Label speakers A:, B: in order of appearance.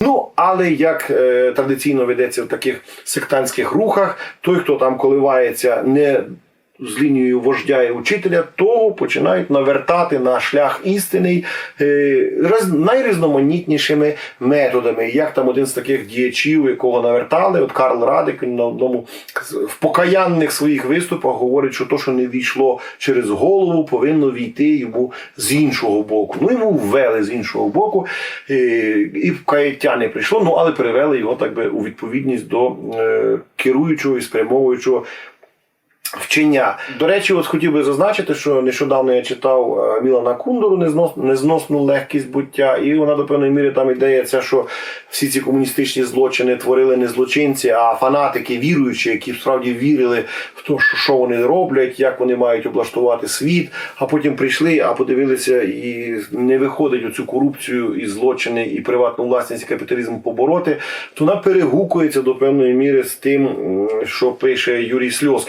A: Ну, але як е, традиційно ведеться в таких сектантських рухах, той, хто там коливається не з лінією вождя і учителя, того починають навертати на шлях істинний е, найрізноманітнішими методами. Як там один з таких діячів, якого навертали, от Карл Радик на одному в покаянних своїх виступах говорить, що то, що не війшло через голову, повинно війти йому з іншого боку. Ну йому ввели з іншого боку, е, і каяття не прийшло, ну але перевели його так би у відповідність до е, керуючого і спрямовуючого вчення. До речі, от хотів би зазначити, що нещодавно я читав е, Мілана Кундору незнос, незносну легкість буття, і вона до певної міри там ідея ця, що всі ці комуністичні злочини творили не злочинці, а фанатики, віруючі, які справді вірили в те, що вони роблять, як вони мають облаштувати світ, а потім прийшли, а подивилися і не виходить оцю корупцію і злочини, і приватну власність, і капіталізм побороти, то вона перегукується до певної міри з тим, що пише Юрій Сльоскін.